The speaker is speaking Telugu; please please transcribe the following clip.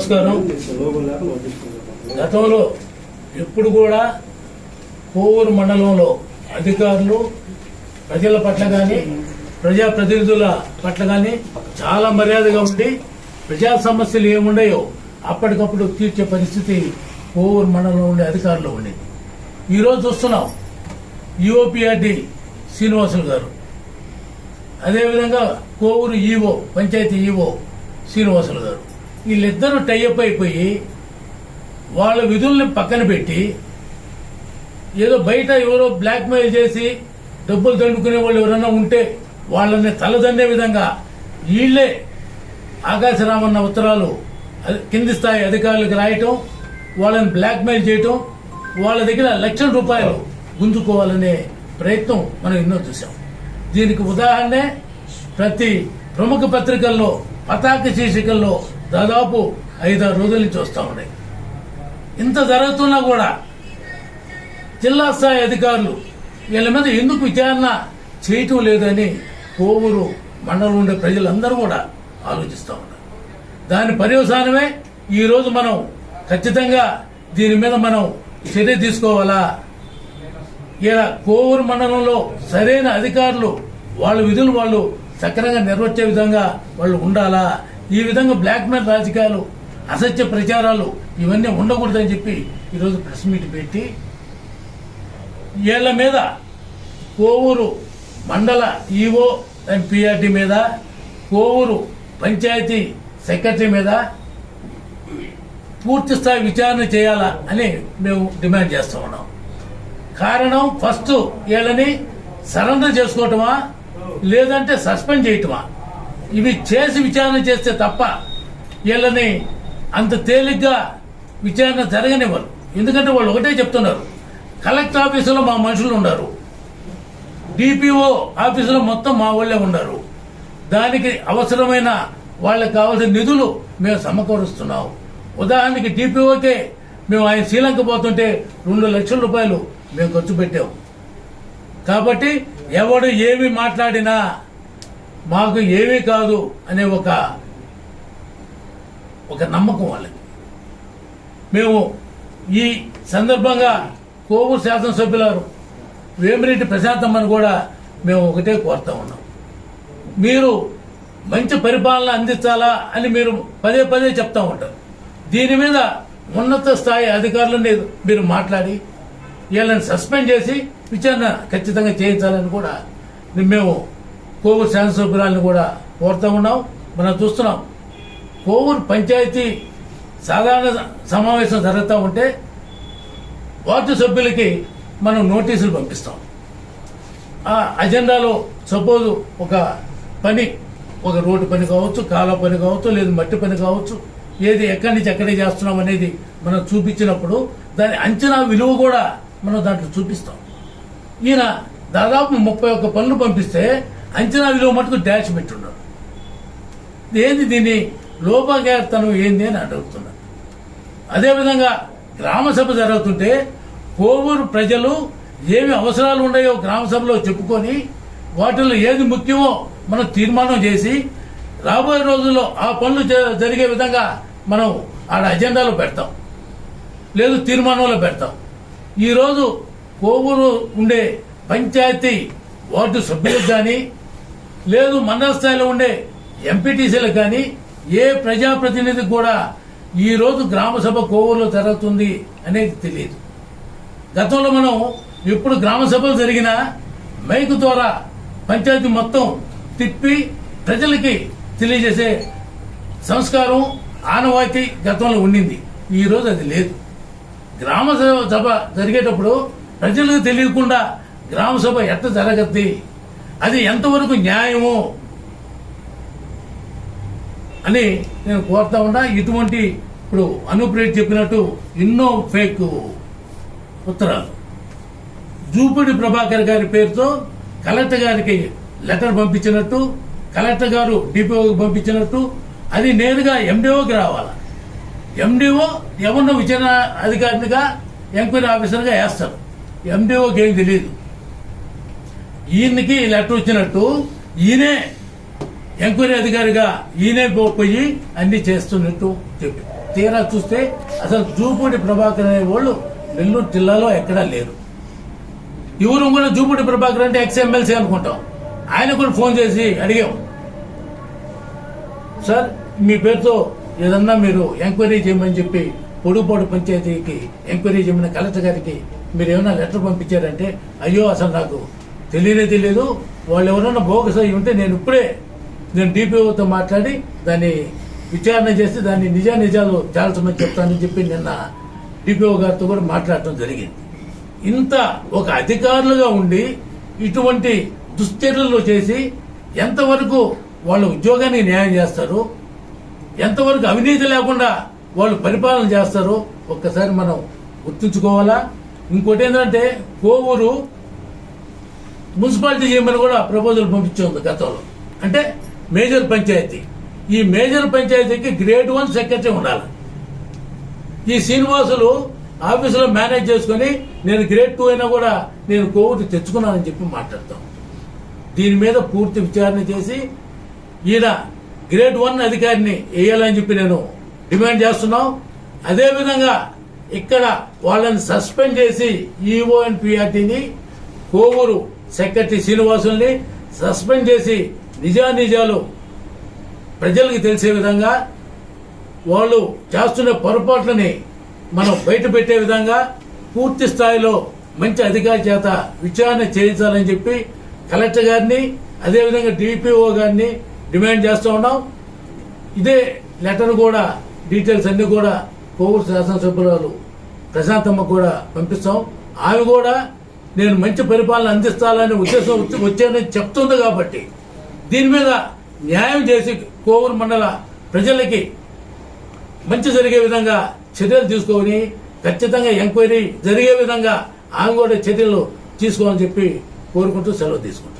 నమస్కారం. గతంలో ఎప్పుడు కూడా కోవూరు మండలంలో అధికారులు ప్రజల పట్ల కానీ ప్రజాప్రతినిధుల పట్ల కానీ చాలా మర్యాదగా ఉండి ప్రజా సమస్యలు ఏముండయో అప్పటికప్పుడు తీర్చే పరిస్థితి కోవూరు మండలంలో ఉండే అధికారులు ఉండేది. ఈరోజు చూస్తున్నాం యుఓపిఆర్డి శ్రీనివాసులు గారు. అదేవిధంగా కోవూరు ఈవో పంచాయతీ ఈవో శ్రీనివాసులు గారు. వీళ్ళిద్దరూ టైఅప్ అయిపోయి వాళ్ళ విధుల్ని పక్కన పెట్టి ఏదో బయట ఎవరో బ్లాక్మెయిల్ చేసి డబ్బులు దండుకునే వాళ్ళు ఎవరైనా ఉంటే వాళ్ళని తలదన్నే విధంగా వీళ్ళే ఆకాశరామన్న ఉత్తరాలు కింది స్థాయి అధికారులకు రాయటం వాళ్ళని బ్లాక్మెయిల్ చేయటం వాళ్ళ దగ్గర లక్షల రూపాయలు గుంజుకోవాలనే ప్రయత్నం మనం ఎన్నో చూసాం దీనికి ఉదాహరణే ప్రతి ప్రముఖ పత్రికల్లో పతాక శీర్షికల్లో దాదాపు ఐదారు రోజుల నుంచి వస్తూ ఉన్నాయి. ఇంత జరుగుతున్నా కూడా జిల్లా స్థాయి అధికారులు వీళ్ళ మీద ఎందుకు విచారణ చేయటం లేదని కోవూరు మండలం ఉండే ప్రజలందరూ కూడా ఆలోచిస్తూ ఉన్నారు. దాని పర్యవసానమే ఈరోజు మనం ఖచ్చితంగా దీని మీద మనం చర్య తీసుకోవాలా? ఇలా కోవూరు మండలంలో సరైన అధికారులు వాళ్ళ విధులు వాళ్ళు సక్రమంగా నిర్వర్తించే విధంగా వాళ్ళు ఉండాలా? ఈ విధంగా బ్లాక్మెయిల్ రాజకీయాలు అసత్య ప్రచారాలు ఇవన్నీ ఉండకూడదని చెప్పి ఈరోజు ప్రెస్ మీట్ పెట్టి వీళ్ళ మీద కోవూరు మండల ఈఓ అండ్ పిఆర్టీ మీద కోవూరు పంచాయతీ సెక్రటరీ మీద పూర్తి స్థాయి విచారణ చేయాలా అని మేము డిమాండ్ చేస్తూ ఉన్నాం. కారణం ఫస్ట్ వీళ్ళని సరెండర్ చేసుకోవటమా? లేదంటే సస్పెండ్ చేయటమా? ఇవి చేసి విచారణ చేస్తే తప్ప వీళ్ళని అంత తేలిగ్గా విచారణ జరగనివ్వరు. ఎందుకంటే వాళ్ళు ఒకటే చెప్తున్నారు. కలెక్టర్ ఆఫీసులో మా మనుషులు ఉన్నారు. డిపిఓ ఆఫీసులో మొత్తం మా వాళ్ళే ఉన్నారు. దానికి అవసరమైన వాళ్ళకి కావాల్సిన నిధులు మేము సమకూరుస్తున్నాం. ఉదాహరణకి డిపిఓకే మేము ఆయన శ్రీలంక పోతుంటే రెండు లక్షల రూపాయలు మేము ఖర్చు పెట్టాము కాబట్టి ఎవడు ఏమి మాట్లాడినా మాకు ఏమీ కాదు అనే ఒక ఒక నమ్మకం వాళ్ళకి. మేము ఈ సందర్భంగా కోవూరు శాసనసభ్యులారు వేమిరెడ్డి ప్రశాంతమ్మని కూడా మేము ఒకటే కోరుతా ఉన్నాం. మీరు మంచి పరిపాలన అందించాలా అని మీరు పదే పదే చెప్తా ఉంటారు. దీని మీద ఉన్నత స్థాయి అధికారులని మీరు మాట్లాడి వీళ్ళని సస్పెండ్ చేసి విచారణ ఖచ్చితంగా చేయించాలని కూడా మేము కోవూరు శాసనసభ్యురాలను కూడా కోరుతా ఉన్నాం. మనం చూస్తున్నాం. కోవూరు పంచాయతీ సాధారణ సమావేశం జరుగుతూ ఉంటే వార్డు సభ్యులకి మనం నోటీసులు పంపిస్తాం. ఆ అజెండాలో సపోజ్ ఒక పని ఒక రోడ్డు పని కావచ్చు కాలువ పని కావచ్చు లేదు మట్టి పని కావచ్చు ఏది ఎక్కడి నుంచి ఎక్కడికి చేస్తున్నాం అనేది మనం చూపించినప్పుడు దాని అంచనా విలువ కూడా మనం దాంట్లో చూపిస్తాం. ఈయన దాదాపు ముప్పై ఒక్క పనులు పంపిస్తే అంచనా విలువ మటుకు డాష్ పెట్టున్నాడు ఏంది దీన్ని లోపకేతనం ఏంది అని అడుగుతున్నాను అదేవిధంగా గ్రామ సభ జరుగుతుంటే కోవూరు ప్రజలు ఏమి అవసరాలు ఉన్నాయో గ్రామ సభలో చెప్పుకొని వాటిల్లో ఏది ముఖ్యమో మనం తీర్మానం చేసి రాబోయే రోజుల్లో ఆ పనులు జ- జరిగే విధంగా మనం ఆడ అజెండాలో పెడతాం. లేదు తీర్మానంలో పెడతాం. ఈరోజు కోవూరు ఉండే పంచాయతీ వార్డు సభ్యులకు కానీ లేదు మండల స్థాయిలో ఉండే ఎంపీటీసీలకు కానీ ఏ ప్రజాప్రతినిధి కూడా ఈ రోజు గ్రామ సభ కోవూరులో జరుగుతుంది అనేది తెలియదు. గతంలో మనం ఎప్పుడు గ్రామ సభలు జరిగినా మైకు ద్వారా పంచాయతీ మొత్తం తిప్పి ప్రజలకి తెలియజేసే సంస్కారం ఆనవాయితీ గతంలో ఉండింది. ఈ రోజు అది లేదు. గ్రామ సభ సభ జరిగేటప్పుడు ప్రజలకు తెలియకుండా గ్రామ సభ ఎట్ట జరగద్ది? అది ఎంతవరకు న్యాయము అని నేను కోరుతా ఉన్నా. ఇటువంటి ఇప్పుడు అనుప్రేట్ చెప్పినట్టు ఎన్నో ఫేక్ ఉత్తరాలు. జూపిడి ప్రభాకర్ గారి పేరుతో కలెక్టర్ గారికి లెటర్ పంపించినట్టు కలెక్టర్ గారు డిపిఓకి పంపించినట్టు అది నేరుగా ఎండిఓకి రావాలా. ఎండిఓ ఎవరినో విచారణ అధికారినిగా ఎంక్వైరీ ఆఫీసర్గా వేస్తారు. ఎండిఓకి ఏం తెలియదు ఈయనకి లెటర్ వచ్చినట్టు ఈయనే ఎంక్వైరీ అధికారిగా ఈయనే పోయి అన్ని చేస్తున్నట్టు చెప్పి. తీరా చూస్తే అసలు జూపూడి ప్రభాకర్ అనే వాళ్ళు నెల్లూరు జిల్లాలో ఎక్కడా లేరు. ఎవరు కూడా జూపూడి ప్రభాకర్ అంటే ఎక్స్ ఎమ్మెల్సీ అనుకుంటాం. ఆయన కూడా ఫోన్ చేసి అడిగాం. సార్ మీ పేరుతో ఏదన్నా మీరు ఎంక్వైరీ చేయమని చెప్పి పొడుపోడు పంచాయతీకి ఎంక్వైరీ చేయమని కలెక్టర్ గారికి మీరు ఏమైనా లెటర్ పంపించారంటే అయ్యో అసలు నాకు తెలియనే తెలియదు. వాళ్ళు ఎవరైనా బోగస్ అయి ఉంటే నేను ఇప్పుడే నేను డిపిఓతో మాట్లాడి దాన్ని విచారణ చేసి దాన్ని నిజ నిజాలు చాల్చమని చెప్తానని చెప్పి నిన్న డిపిఓ గారితో కూడా మాట్లాడటం జరిగింది. ఇంత ఒక అధికారులుగా ఉండి ఇటువంటి దుశ్చర్యలు చేసి ఎంతవరకు వాళ్ళ ఉద్యోగానికి న్యాయం చేస్తారు? ఎంతవరకు అవినీతి లేకుండా వాళ్ళు పరిపాలన చేస్తారు? ఒక్కసారి మనం గుర్తుంచుకోవాలా? ఇంకోటి ఏంటంటే కోవూరు మున్సిపాలిటీ చేయమని కూడా ప్రపోజల్ పంపించింది గతంలో. అంటే మేజర్ పంచాయతీ. ఈ మేజర్ పంచాయతీకి గ్రేడ్ వన్ సెక్రటరీ ఉండాలి. ఈ శ్రీనివాసులు ఆఫీసులో మేనేజ్ చేసుకుని నేను గ్రేడ్ టూ అయినా కూడా నేను కోవిడ్ తెచ్చుకున్నానని చెప్పి మాట్లాడతాం. దీని మీద పూర్తి విచారణ చేసి ఈయన గ్రేడ్ వన్ అధికారిని వేయాలని చెప్పి నేను డిమాండ్ చేస్తున్నాం. అదేవిధంగా ఇక్కడ వాళ్ళని సస్పెండ్ చేసి ఈఓ అండ్ పిఆర్టీని కోవూరు సెక్రటరీ శ్రీనివాసుల్ని సస్పెండ్ చేసి నిజానిజాలు ప్రజలకు తెలిసే విధంగా వాళ్ళు చేస్తున్న పొరపాట్లని మనం బయట పెట్టే విధంగా పూర్తి స్థాయిలో మంచి అధికారి చేత విచారణ చేయించాలని చెప్పి కలెక్టర్ గారిని అదేవిధంగా డిపిఓ గారిని డిమాండ్ చేస్తూ ఉన్నాం. ఇదే లెటర్ కూడా డీటెయిల్స్ అన్ని కూడా కోవూరు శాసనసభ్యురాలు ప్రశాంతమ్మ కూడా పంపిస్తాం. ఆమె కూడా నేను మంచి పరిపాలన అందిస్తాలనే ఉద్దేశం వచ్చానని చెప్తుంది కాబట్టి దీని మీద న్యాయం చేసి కోవూరు మండల ప్రజలకి మంచి జరిగే విధంగా చర్యలు తీసుకొని ఖచ్చితంగా ఎంక్వైరీ జరిగే విధంగా ఆమె కూడా చర్యలు తీసుకోవాలని చెప్పి కోరుకుంటూ సెలవు తీసుకుంటాం